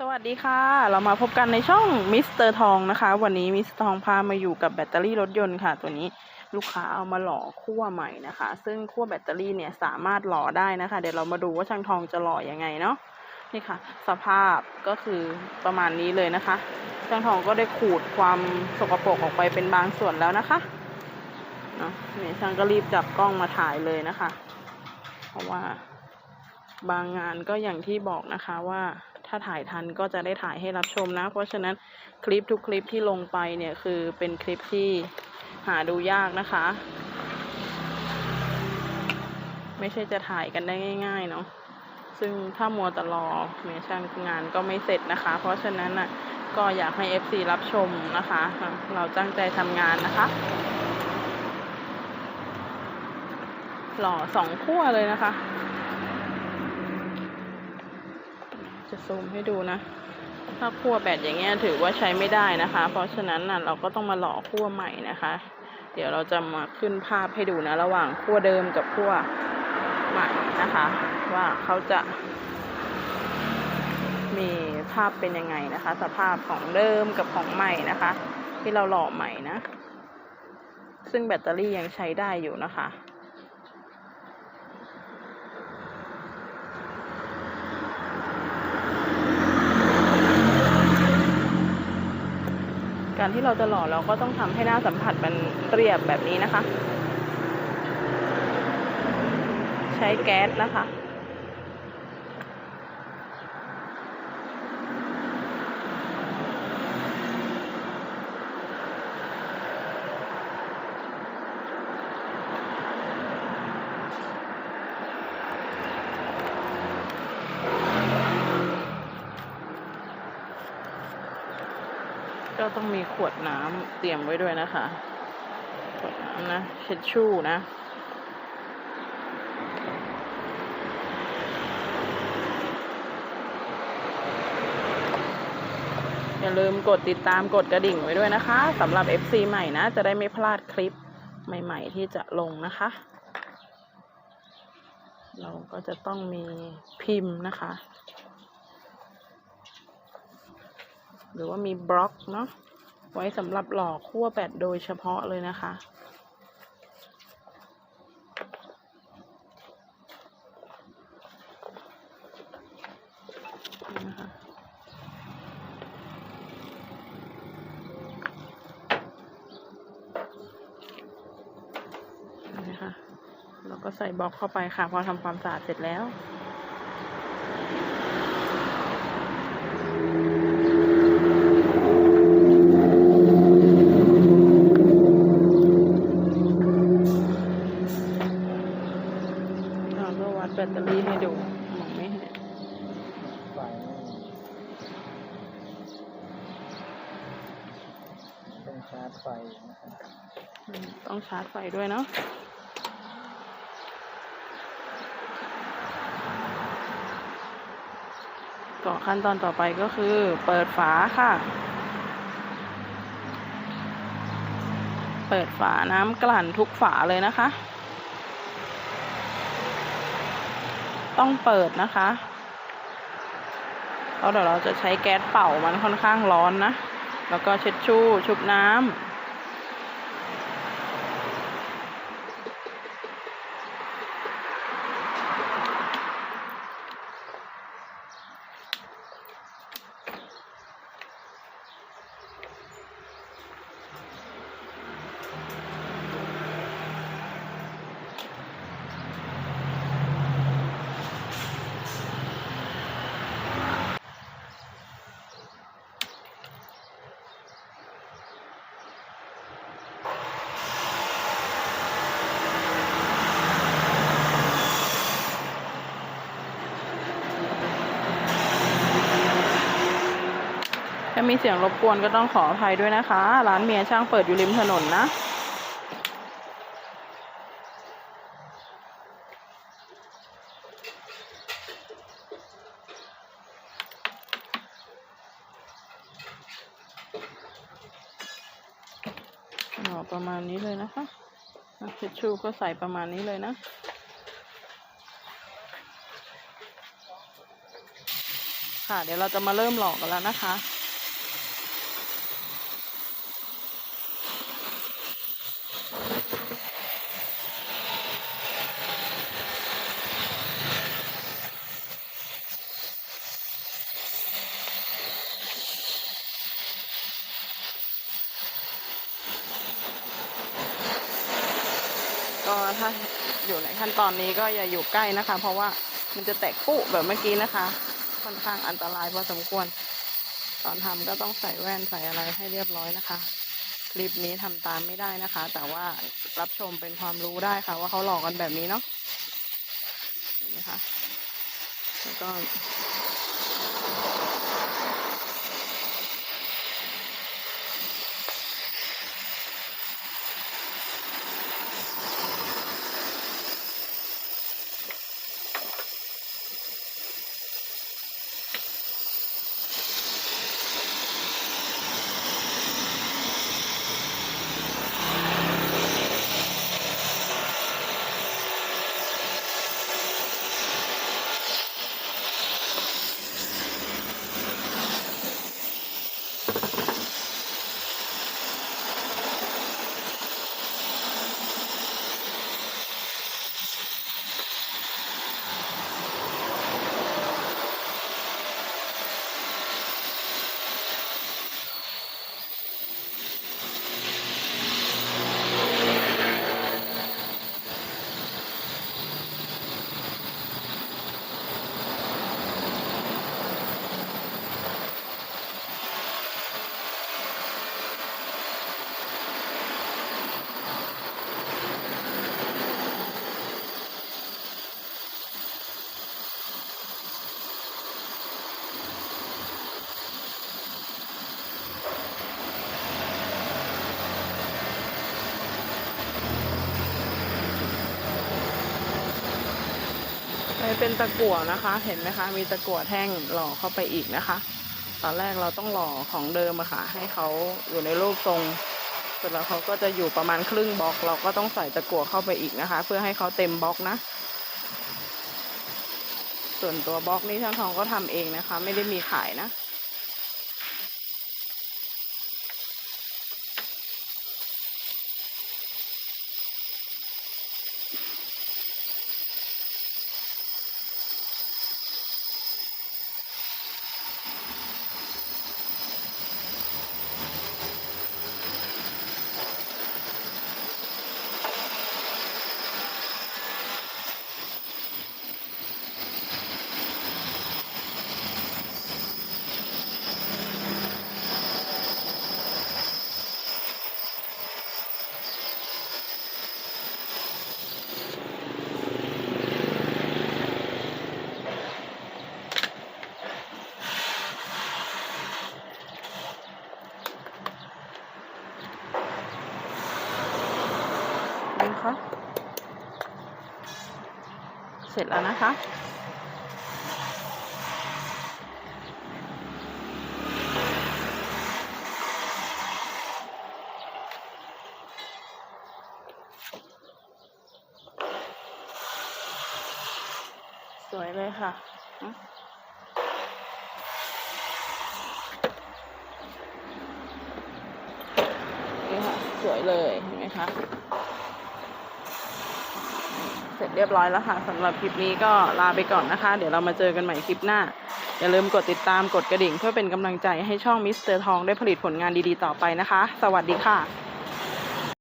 สวัสดีค่ะ เรามาพบกันในช่องมิสเตอร์ทองนะคะ วันนี้มิสเตอร์ทองพามาอยู่กับแบตเตอรี่รถยนต์ค่ะ ตัวนี้ลูกค้าเอามาหล่อขั้วใหม่นะคะ ซึ่งขั้วแบตเตอรี่เนี่ยสามารถหล่อได้นะคะ เดี๋ยวเรามาดูว่าช่างทองจะหล่อยังไงเนาะนี่ค่ะ สภาพก็คือประมาณนี้เลยนะคะ ช่างทองก็ได้ขูดความสกปรกออกไปเป็นบางส่วนแล้วนะคะเนาะนี่ช่างก็รีบจับกล้องมาถ่ายเลยนะคะ เพราะว่าบางงานก็อย่างที่บอกนะคะว่า ถ้าถ่ายทันก็จะได้ถ่ายให้รับชมนะ เพราะฉะนั้นคลิปทุกคลิปที่ลงไปเนี่ยคือเป็นคลิปที่หาดูยากนะคะ ไม่ใช่จะถ่ายกันได้ง่าย ๆ เนาะซึ่งถ้ามัวแต่รอเมช่างงานก็ไม่เสร็จนะคะ เพราะฉะนั้นน่ะก็อยากให้ FC รับชมนะคะ เราตั้งใจทำงานนะคะ หล่อสองขั้วเลยนะคะ จะซูมให้ดูนะ ถ้าคั่วแบตอย่างเงี้ยถือว่าใช้ไม่ได้นะคะ เพราะฉะนั้นน่ะเราก็ต้องมาหล่อคั่วใหม่นะคะ เดี๋ยวเราจะมาขึ้นภาพให้ดูนะ ระหว่างคั่วเดิมกับคั่วใหม่นะคะ ว่าเขาจะ มีภาพเป็นยังไงนะคะ สภาพของเดิมกับของใหม่นะคะ ที่เราหล่อใหม่นะ ซึ่งแบตเตอรี่ยังใช้ได้อยู่นะคะ การที่เราจะหล่อเราก็ต้องทำให้หน้าสัมผัสมันเรียบแบบนี้นะคะ ใช้แก๊สนะคะ ก็ต้องมีขวดน้ำเตรียมไว้ด้วยนะคะ ขวดน้ำนะเช็ดชู่นะอย่าลืมกดติดตามกดกระดิ่งไว้ด้วยนะคะสำหรับ FC ใหม่นะ จะได้ไม่พลาดคลิปใหม่ ๆ ที่จะลงนะคะ เราก็จะต้องมีพิมพ์นะคะ หรือว่ามีบล็อกเนาะไว้สำหรับหล่อขั้วแบตโดยเฉพาะเลยนะคะนี่นะคะนี่นะคะแล้วก็ใส่บล็อกเข้าไปค่ะ พอทำความสะอาดเสร็จแล้ว เราก็วัดแบตเตอรี่ให้ดู มองไม่เห็น ไฟต้องชาร์จไฟนะครับ อืมต้อง ชาร์จไฟด้วยเนาะต่อขั้นตอนต่อไปก็คือเปิดฝาค่ะ เปิดฝาน้ำกลั่นทุกฝาเลยนะคะ ต้องเปิดนะคะเพราะเดี๋ยวเราจะใช้แก๊สเป่ามันค่อนข้างร้อนนะ แล้วก็เช็ดชู่ชุบน้ำ ถ้ามีเสียงรบกวนก็ต้องขออภัยด้วยนะคะ ร้านเมียช่างเปิดอยู่ริมถนนนะอ๋อประมาณนี้เลยนะคะอะทิชชู่ก็ใส่ประมาณนี้เลยนะค่ะเดี๋ยวเราจะมาเริ่มหลอกกันแล้วนะคะ ก็ถ้าอยู่ในขั้นตอนนี้ก็อย่าอยู่ใกล้นะคะ เพราะว่ามันจะแตกปุแบบเมื่อกี้นะคะ ค่อนข้างอันตรายพอสมควร ตอนทำก็ต้องใส่แว่นใส่อะไรให้เรียบร้อยนะคะ คลิปนี้ทำตามไม่ได้นะคะ แต่ว่ารับชมเป็นความรู้ได้ค่ะ ว่าเขาหลอกกันแบบนี้เนาะนไหมคะแล้วก็ ไม่เป็นตะกั่วนะคะ เห็นไหมคะ มีตะกั่วแท่งหล่อเข้าไปอีกนะคะ ตอนแรกเราต้องหล่อของเดิมอะค่ะ ให้เขาอยู่ในรูปทรงเสร็จแล้วเขาก็จะอยู่ประมาณครึ่งบล็อก เราก็ต้องใส่ตะกั่วเข้าไปอีกนะคะ เพื่อให้เขาเต็มบล็อกนะ ส่วนตัวบล็อกนี้ช่างทองก็ทำเองนะคะ ไม่ได้มีขายนะ ดูคะ เสร็จแล้วนะคะสวยเลยค่ะนี่ค่ะ สวยเลย เห็นไหมคะ เสร็จเรียบร้อยแล้วค่ะสำหรับคลิปนี้ก็ลาไปก่อนนะคะ เดี๋ยวเรามาเจอกันใหม่คลิปหน้า อย่าลืมกดติดตามกดกระดิ่ง เพื่อเป็นกำลังใจให้ช่องมิสเตอร์ทองได้ผลิตผลงานดีๆต่อไปนะคะ สวัสดีค่ะ